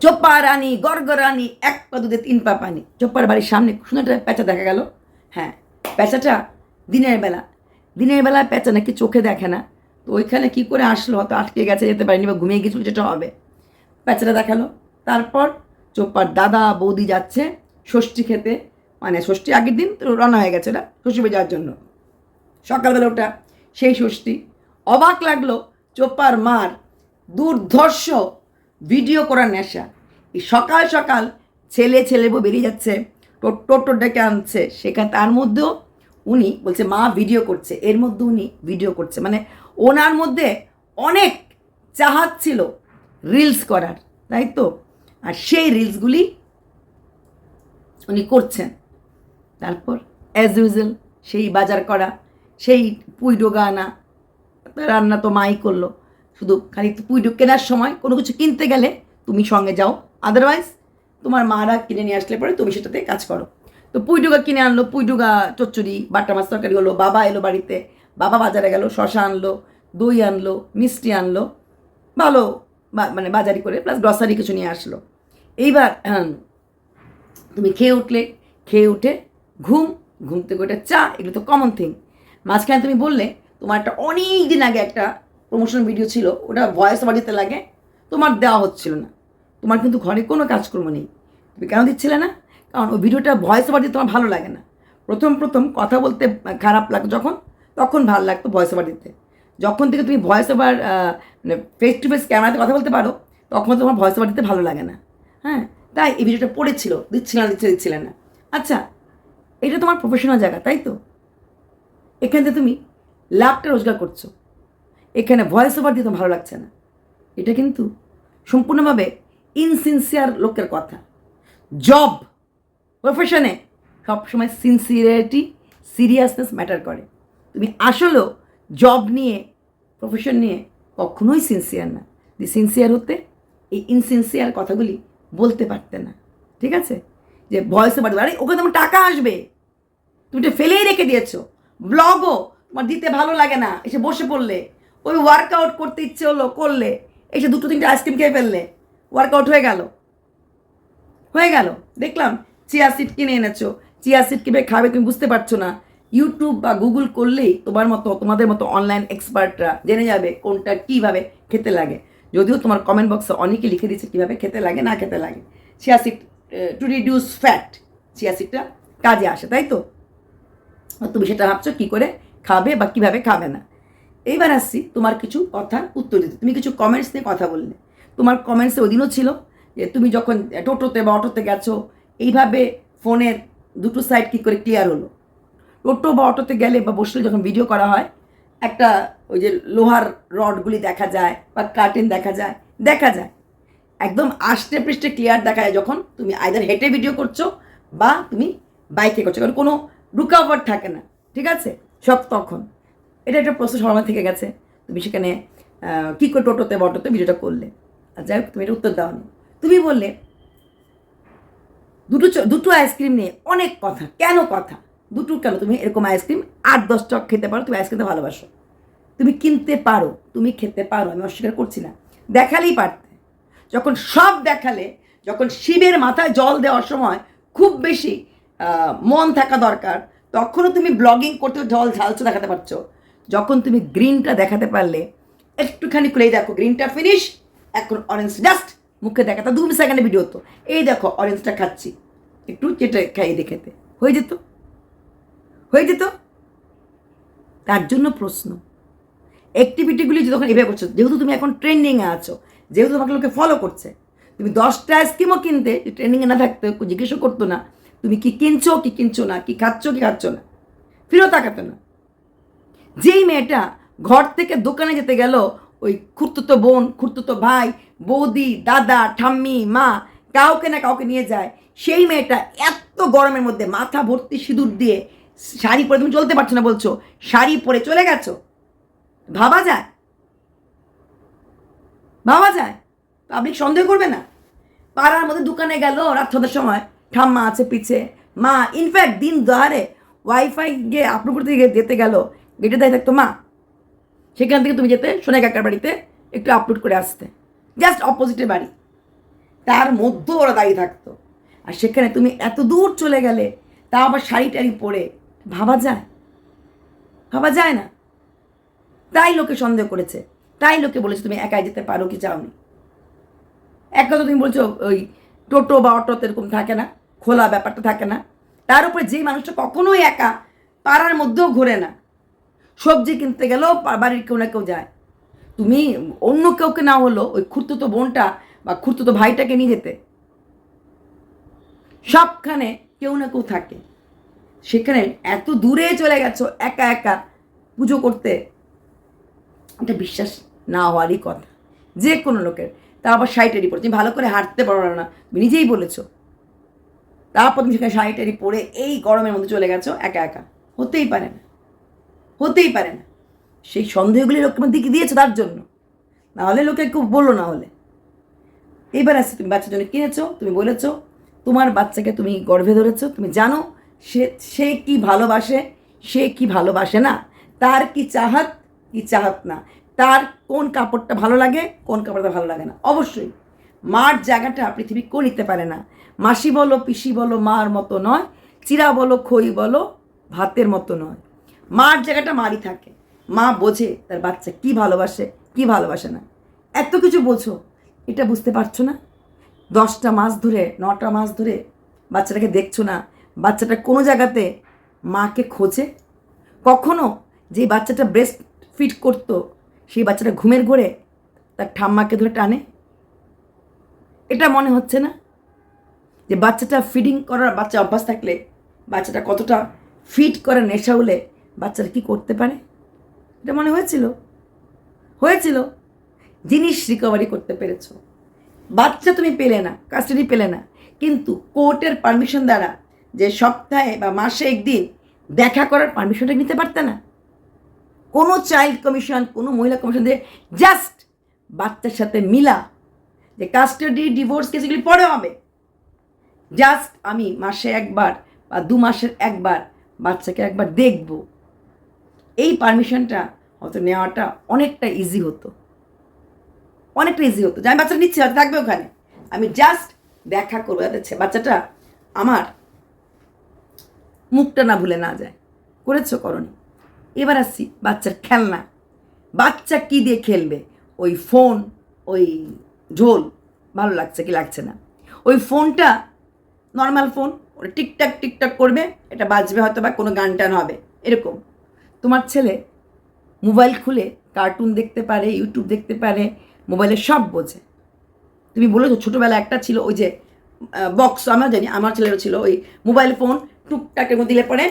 চোপ্পা রানী গর্গ রানী, এক পা দুধে, তিন পা পানি। চোপ্পার বাড়ির সামনে সুন্দর প্যাঁচা দেখা গেল। হ্যাঁ প্যাঁচাটা দিনের বেলা। দিনের বেলা প্যাঁচা নাকি চোখে দেখে না। তো ওইখানে কি করে আসলো? হয়তো আটকে গেছে, যেতে পারেনি বা ঘুমিয়ে গেছিল, যেটা হবে। প্যাঁচাটা দেখাল। তারপর চোপ্পার দাদা, বৌদি যাচ্ছে ষষ্ঠী খেতে। মানে ষষ্ঠী আগের দিন তো রান্না হয়ে গেছে ওটা ষষ্ঠী যাওয়ার জন্য। সকালবেলা ওটা, সেই ষষ্ঠী। অবাক লাগল চোপ্পার মার দুর্ধর্ষ ভিডিও করার নেশা। সকাল সকাল ছেলে ছেলে বউ বেরিয়ে যাচ্ছে, টোটো ডেকে আনছে। সেখানে তার মধ্যেও উনি বলছে, মা ভিডিও করছে। এর মধ্যে উনি ভিডিও করছে। মানে ওনার মধ্যে অনেক চাহাত ছিল রিলস করার, তাই তো? আর সেই রিলসগুলি উনি করছেন। তারপর অ্যাজ ইউজুয়াল সেই বাজার করা, সেই পুইডো আনা রান্না তো মাই করল। শুধু খালি পুইডো কেনার সময় কোনো কিছু কিনতে গেলে তুমি সঙ্গে যাও। আদারওয়াইজ তোমার মারা কিনে নিয়ে আসলে পরে তুমি সেটাতে কাজ করো। তো পুইডুগা কিনে আনলো, পুইডুগা চচ্চড়ি, বাটা মাছ তরকারি হলো, বাবা এলো বাড়িতে, বাবা বাজারে গেল, শশা আনলো, দই আনলো, মিষ্টি আনলো, ভালো মানে বাজারি করে প্লাস গ্রসারি কিছু নিয়ে আসলো। এইবার তুমি খেয়ে উঠলে, খেয়ে উঠে ঘুম ঘুম থেকে ওটা চা, এগুলো তো কমন থিং মাঝখানে তুমি বললে, তোমার একটা অনেক দিন আগে একটা প্রমোশন ভিডিও ছিল, ওটা ভয়েস বাড়িতে লাগে, তোমার দেওয়া হচ্ছিল না। তোমার কিন্তু ঘরে কোনো কাজকর্ম নেই। তুমি কেন দিচ্ছিলে না? কারণ ওই ভিডিওটা ভয়েস ওভার দিতে তোমার ভালো লাগে না। প্রথম প্রথম কথা বলতে খারাপ লাগতো যখন, তখন ভালো লাগতো ভয়েস ওভার দিতে। যখন থেকে তুমি ভয়েস ওভার মানে ফেস টু ফেস ক্যামেরাতে কথা বলতে পারো, তখন তোমার ভয়েস ওভার দিতে ভালো লাগে না। হ্যাঁ তাই এই ভিডিওটা পড়েছিল, দিচ্ছিল না দিচ্ছে দিচ্ছিলে না। আচ্ছা এটা তোমার প্রফেশনাল জায়গা, তাই তো? এখান থেকে তুমি লাখটা রোজগার করছ। এখানে ভয়েস ওভার দিয়ে তো ভালো লাগছে না। এটা কিন্তু সম্পূর্ণভাবে ইনসিনসিয়ার লোকের কথা। জব প্রফেশনে সবসময় সিনসিয়ারিটি সিরিয়াসনেস ম্যাটার করে। তুমি আসলেও জব নিয়ে প্রফেশন নিয়ে কখনোই সিনসিয়ার না। যে সিনসিয়ার হতে এই ইনসিনসিয়ার কথাগুলি বলতে পারতে না। ঠিক আছে? যে ভয়েসে বাড়বে আরে ওখানে তোমার টাকা আসবে। তুমি এটা ফেলেই রেখে দিয়েছ। ব্লগও তোমার দিতে ভালো লাগে না। এসে বসে পড়লে। ওই ওয়ার্কআউট করতে ইচ্ছে হলো, করলে। এসে দুটো তিনটে আইসক্রিম খেয়ে ফেললে। ওয়ার্কআউট হয়ে গেল। হয়ে গেল। দেখলাম চিয়া সিট কিনে এনেছো। চিয়া সিট কীভাবে খাবে তুমি বুঝতে পারছ না। ইউটিউব বা গুগল করলেই তোমার মতো, তোমাদের মতো অনলাইন এক্সপার্টরা জেনে যাবে কোনটা কীভাবে খেতে লাগে। যদিও তোমার কমেন্ট বক্সে অনেকে লিখে দিচ্ছে কীভাবে খেতে লাগে, না খেতে লাগে। Chia to reduce fat chia কাজে আসে, তাই তো? তুমি সেটা ভাবছ কী করে খাবে বা কীভাবে খাবে না। এইবার আসছি তোমার কিছু কথার উত্তর দিতে। তুমি কিছু কমেন্টস নিয়ে কথা বললে। তোমার কমেন্টসে ওদিনও ছিল যে তুমি যখন টোটোতে বা অটোতে গেছো, এইভাবে ফোনের দুটো সাইড কী করে ক্লিয়ার হলো? টোটো বা অটোতে গেলে বা বসলে যখন ভিডিও করা হয়, একটা ওই যে লোহার রডগুলি দেখা যায় বা কার্টেন দেখা যায় দেখা যায়। একদম আষ্টে পৃষ্ঠে ক্লিয়ার দেখা যায় যখন তুমি আইদার হেঁটে ভিডিও করছ বা তুমি বাইকে করছ, কারণ কোনো রুকাওয়ার থাকে না, ঠিক আছে? সব তখন। এটা একটা প্রশ্ন সবার থেকে গেছে। তুমি সেখানে কী করে টোটোতে বা অটোতে ভিডিওটা করলে। যাই হোক, তুমি এটা উত্তর দাওনি। তুমি বললে, দুটো দুটো আইসক্রিম নিয়ে অনেক কথা, কেন কথা? দুটো কেন? তুমি এরকম আইসক্রিম আট, দশ চক খেতে পারো, তুমি আইসক্রিমটা ভালোবাসো। তুমি কিনতে পারো, তুমি খেতে পারো, আমি অস্বীকার করছি না। দেখালেই পারতে। যখন সব দেখালে, যখন শিবের মাথায় জল দেওয়ার সময় খুব বেশি মন থাকা দরকার, তখনও তুমি ব্লগিং করতে জল ঝালছো দেখাতে পারছ। যখন তুমি গ্রিনটা দেখাতে পারলে, একটুখানি খুলেই দেখো গ্রিনটা ফিনিশ এখন অরেঞ্জ জাস্ট মুখে দেখাতে দু সেকেন্ডে ভিডিও হতো এই দেখো অরেঞ্জটা খাচ্ছি। একটু যেটা খাইয়ে দেখেতে হয়ে যেত? হয়ে যেত? তার জন্য প্রশ্ন। অ্যাক্টিভিটিগুলি যখন এভাবে করছ, যেহেতু তুমি এখন ট্রেন্ডিংয়ে আছো, যেহেতু তোমাকে লোকে ফলো করছে, তুমি দশটা আইসক্রিমও কিনতে ট্রেন্ডিংয়ে না থাকতে, জিজ্ঞেসও করতো না, তুমি কি কিনছো কি কিনছো না, কি খাচ্ছ কি খাচ্ছ না ফিরেও তাকাতো না। যেই মেয়েটা ঘর থেকে দোকানে যেতে গেল ওই খুঁড়তুতো বোন, খুঁড়তুতো ভাই, বৌদি, দাদা, ঠাম্মি, মা, কাউকে না কাউকে নিয়ে যায়। সেই মেয়েটা এত গরমের মধ্যে মাথা ভর্তি সিঁদুর দিয়ে শাড়ি পরে, তুমি চলতে পারছ না বলছো, শাড়ি পরে চলে গেছো। ভাবা যায়? ভাবা যায়? পাবলিক সন্দেহ করবে না? পাড়ার মধ্যে দোকানে গেল রাত ছটার সময়। ঠাম্মা আছে পিছে। মা ইনফ্যাক্ট দিন দহারে ওয়াইফাই গিয়ে আপলোড করতে গিয়ে যেতে গেল। গেটে দেয় থাকতো মা। সেখান থেকে তুমি যেতে সোনা কাকার বাড়িতে একটু আপলোড করে আসতে। জাস্ট অপোজিটের বাড়ি। তার মধ্যে ওরা দাঁড়িয়ে থাকতো। আর সেখানে তুমি এত দূর চলে গেলে, তা আবার শাড়ি টাড়ি পরে, ভাবা যায়? ভাবা যায় না? তাই লোকে সন্দেহ করেছে। তাই লোকে বলেছে, তুমি একাই যেতে পারো কি চাওনি? এক কথা তুমি বলছো, ওই টোটো বা অটোতে এরকম থাকে না, খোলা ব্যাপারটা থাকে না। তার উপরে যে মানুষটা কখনোই একা, পাড়ার মধ্যেও ঘোরে না। সবজি কিনতে গেলেও বাড়ির কেউ না কেউ যায়। তুমি অন্য কেউকে না হলো ওই খুঁড়তুতো বোনটা বা খুঁড়তুতো ভাইটাকে নিয়ে যেতে। সবখানে কেউ না কেউ থাকে। সেখানে এত দূরে চলে গেছো, একা একা পুজো করতে। এটা বিশ্বাস না হওয়ারই কথা। যে কোনো লোকের। তা আবার শাড়িটারি পরে। তুমি ভালো করে হাঁটতে পারো না তুমি নিজেই বলেছ। তারপর তুমি সেখানে শাড়িটারি পরে এই গরমের মধ্যে চলে গেছো, একা একা। হতেই পারে না। হতেই পারে না। সেই সন্দেহগুলি লোকের মধ্যে কি দিয়েছ তার জন্য? নাহলে লোকে কেউ বলল না হলে। এবার আসছে তুমি বাচ্চার জন্য কিনেছো, তুমি বলেছ, তোমার বাচ্চাকে তুমি গর্ভে ধরেছো, তুমি জানো, সে সে কি ভালোবাসে, সে কি ভালোবাসে না? তার কি চাহাত কি চাহাত না? তার কোন কাপড়টা ভালো লাগে, কোন কাপড়টা ভালো লাগে না? অবশ্যই, মার জায়গাটা পৃথিবী কেউ নিতে পারে না। মাসি বলো, পিসি বলো, মার মতো নয়, চিরা বলো, খই বলো, ভাতের মতো নয়। মার জায়গাটা মারই থাকে। মা বোঝে তার বাচ্চা কি ভালোবাসে কি ভালোবাসে না। এত কিছু বোঝো, এটা বুঝতে পারছ না? দশটা মাস ধরে, নটা মাস ধরে বাচ্চাটাকে দেখছ না? বাচ্চাটা কোনো জায়গাতে মাকে খোঁজে? কখনো যে বাচ্চাটা ব্রেস্ট ফিট করতো, সেই বাচ্চাটা ঘুমের ঘোরে তার ঠাম্মাকে ধরে টানে? এটা মনে হচ্ছে না? যে বাচ্চাটা ফিডিং করার বাচ্চা অভ্যাস থাকলে বাচ্চাটা কতটা ফিট করার নেশা হলে বাচ্চাটা কি করতে পারে? এটা মনে হয়েছিল? হয়েছিল। জিনিস রিকভারি করতে পেরেছ। বাচ্চা তুমি পেলে না কাস্টাডি পেলে না। কিন্তু কোর্টের পারমিশন দ্বারা যে সপ্তাহে বা মাসে একদিন দেখা করার পারমিশনটা নিতে পারতে না। কোনো চাইল্ড কমিশন কোনো মহিলা কমিশন দিয়ে জাস্ট বাচ্চার সাথে মিলা যে কাস্টাডি ডিভোর্স কেস এগুলি পরে হবে। জাস্ট আমি মাসে একবার বা দু মাসের একবার বাচ্চাকে একবার দেখব। এই পারমিশনটা হয়তো নেওয়াটা অনেকটা ইজি হতো। অনেকটা ইজি হতো। যে আমি বাচ্চাটা নিচ্ছি, হয়তো থাকবে ওখানে। আমি জাস্ট দেখা করব। যাতে বাচ্চাটা আমার মুখটা না ভুলে না যায়। করেছ করনি? এবার আসছি বাচ্চার খেলনা। বাচ্চা কি দিয়ে খেলবে? ওই ফোন ওই ঝোল ভালো লাগছে কি লাগছে না? ওই ফোনটা নর্মাল ফোন ওটা টিকটাক টিকটাক করবে। এটা বাজবে হয়তো বা কোনো গান টান হবে। এরকম। ছেলে মোবাইল খুলে কার্টুন দেখতে পারে, ইউটিউব দেখতে পারে, মোবাইলে সব বোঝে। তুমি বলেছ ছোটোবেলা একটা ছিল ওই যে বক্স আমার জানি, আমার ছেলেরও ছিল ওই মোবাইল ফোন টুকটাকের মধ্যে দিলে পরে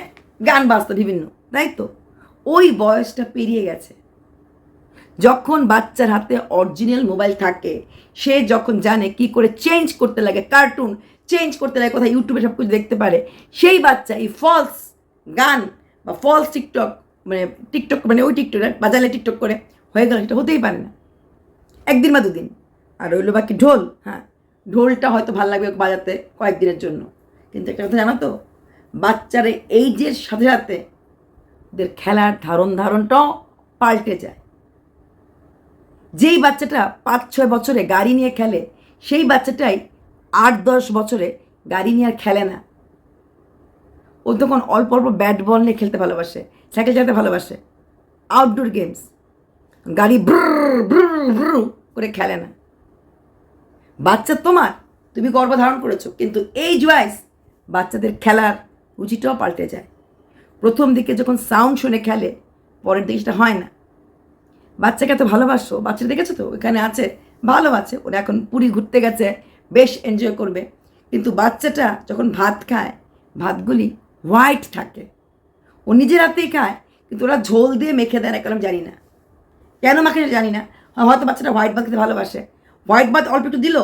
গান বাজতো বিভিন্ন, তাই তো? ওই বয়সটা পেরিয়ে গেছে। যখন বাচ্চার হাতে অরিজিনাল মোবাইল থাকে, সে যখন জানে কি করে চেঞ্জ করতে লাগে কার্টুন চেঞ্জ করতে লাগে কোথায় ইউটিউবে সব কিছু দেখতে পারে, সেই বাচ্চা এই ফলস গান বা ফলস টিকটক মানে টিকটক মানে ওই টিকটক বাজালে টিকটক করে, হয়ে গেল সেটা হতেই পারে না। একদিন বা দুদিন। আর রইল বাকি ঢোল হ্যাঁ ঢোলটা হয়তো ভালো লাগবে বাজাতে কয়েকদিনের জন্য। কিন্তু একটা কথা জানো তো, বাচ্চারা এইজের সাথে সাথে ওদের খেলার ধারণ ধারণটাও পাল্টে যায়। যেই বাচ্চাটা পাঁচ, ছয় বছরে গাড়ি নিয়ে খেলে, সেই বাচ্চাটাই আট, দশ বছরে গাড়ি নিয়ে আর খেলে না। ও তখন অল্প অল্প ব্যাট বল নিয়ে খেলতে ভালোবাসে। সাইকেল চালাতে ভালোবাসে। আউটডোর গেমস গাড়ি ব্রুর ব্রুর করে খেলে না। বাচ্চা তোমার, তুমি গর্ভধারণ করেছ, কিন্তু এই জয়েস বাচ্চাদের খেলার রুচিটাও পাল্টে যায়। প্রথম দিকে যখন সাউন্ড শুনে খেলে, পরের দিকে সেটা হয় না। বাচ্চাকে এত ভালোবাসো বাচ্চা দেখেছ তো? ওখানে আছে, ভালো আছে। ওরা এখন পুরী ঘুরতে গেছে, বেশ এনজয় করবে। কিন্তু বাচ্চাটা যখন ভাত খায়, ভাতগুলি হোয়াইট থাকে। ও নিজের হাতেই খায়, কিন্তু ওরা ঝোল দিয়ে মেখে দেয় না কেন জানি না। কেন মাখে জানি না। হয়তো বাচ্চাটা হোয়াইট ভাত খেতে ভালোবাসে। হোয়াইট ভাত অল্প একটু দিল,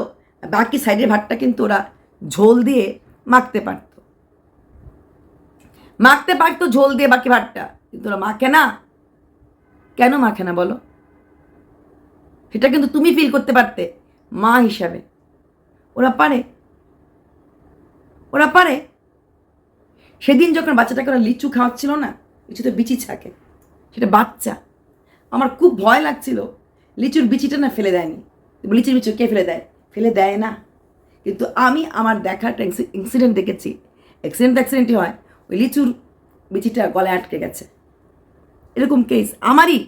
বাকি সাইডের ভাতটা কিন্তু ওরা ঝোল দিয়ে মাখতে পারতো। মাখতে পারতো ঝোল দিয়ে বাকি ভাতটা, কিন্তু ওরা মাখে না। কেন মাখে না বলো? সেটা কিন্তু তুমি ফিল করতে পারতে, মা হিসাবে। ওরা পারে। ওরা পারে। সেদিন যখন বাচ্চাটাকে ওরা লিচু খাওয়াচ্ছিল না লিচুতে বিচি থাকে, সেটা বাচ্চা। আমার খুব ভয় লাগছিল, লিচুর বিচিটা না ফেলে দেয়নি। লিচুর বিচু কে ফেলে দেয়? ফেলে দেয় না। কিন্তু আমি আমার দেখা একটা ইনসিডেন্ট দেখেছি। অ্যাক্সিডেন্ট অ্যাক্সিডেন্টই হয়, ওই লিচুর বিচিটা গলায় আটকে গেছে। এরকম কেস আমারই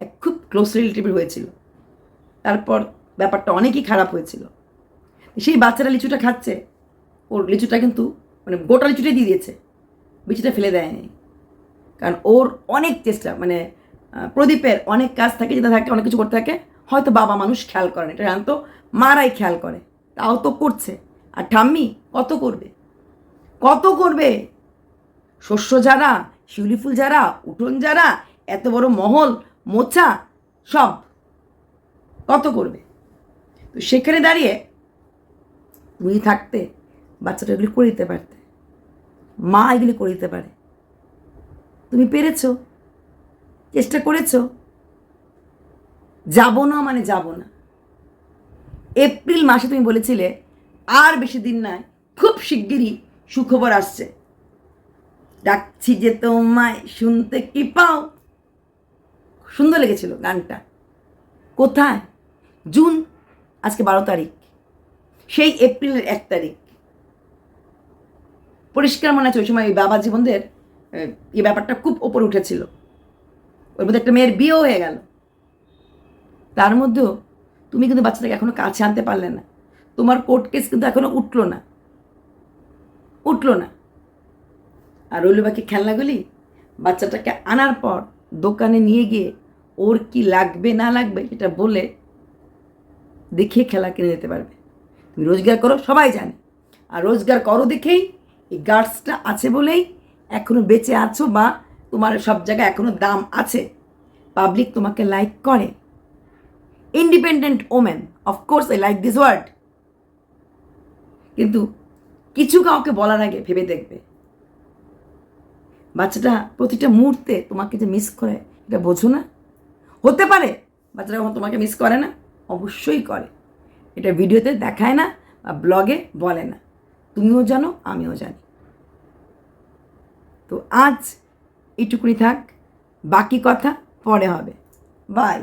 এক খুব ক্লোজ রিলেটিভের হয়েছিল। তারপর ব্যাপারটা অনেকই খারাপ হয়েছিল। সেই বাচ্চারা লিচুটা খাচ্ছে, ওর লিচুটা কিন্তু মানে গোটা লিচুটাই দিয়ে দিয়েছে। বিচিটা ফেলে দেয়নি। কারণ ওর অনেক চেষ্টা মানে প্রদীপের অনেক কাজ থাকে, যেটা থাকে, অনেক কিছু করতে থাকে, হয়তো বাবা মানুষ খেয়াল করে না। এটা জানতো, মারাই খেয়াল করে। তাও তো করছে। আর ঠাম্মি কত করবে? কত করবে? শস্য যারা, শিউলি ফুল যারা, উঠোন যারা, এত বড় মহল মোচা সব কত করবে? তো সেখানে দাঁড়িয়ে তুমি থাকতে বাচ্চাটা এগুলি করে দিতে পারতে। মা এগুলি করে দিতে পারে। তুমি পেরেছ? চেষ্টা করেছ? যাব না মানে যাব না। এপ্রিল মাসে তুমি বলেছিলে, আর বেশি দিন নয়, খুব শিগগিরই সুখবর আসছে। ডাকছি যে তোমায় শুনতে কি পাও? সুন্দর লেগেছিল গানটা। কোথায়? জুন, আজকে বারো তারিখ। সেই এপ্রিলের এক তারিখ। পরিষ্কার মনে আছে ওই সময় ওই বাবা জীবনদের এই ব্যাপারটা খুব ওপরে উঠেছিল। ওর মধ্যে একটা মেয়ের বিয়েও হয়ে গেল। তার মধ্যেও তুমি কিন্তু বাচ্চাটাকে এখনও কাছে আনতে পারলে না। তোমার কোর্ট কেস কিন্তু এখনও উঠল না। উঠল না। আর রইল বাকি খেলনাগুলি, বাচ্চাটাকে আনার পর দোকানে নিয়ে গিয়ে ওর কি লাগবে, না লাগবে সেটা বলে দেখিয়ে খেলা কিনে দিতে পারবে। তুমি রোজগার করো, সবাই জানে। আর রোজগার করো দেখেই এই গার্ডসটা আছে বলেই এখনও বেঁচে আছো বা তোমার সব জায়গায় এখনও দাম আছে। পাবলিক তোমাকে লাইক করে। Independent women of course I like this word কিন্তু কিছু কাউকে বলার আগে ভেবে দেখবে। বাচ্চাটা প্রতিটা মুহূর্তে তোমাকে যে মিস করে, এটা বোঝো না। হতে পারে বাচ্চাটা কখন তোমাকে মিস করে না, অবশ্যই করে। এটা ভিডিওতে দেখায় না বা ব্লগে বলে না। তুমিও জানো আমিও জানি। তো আজ এটুকুনি থাক বাকি কথা পরে হবে। বাই।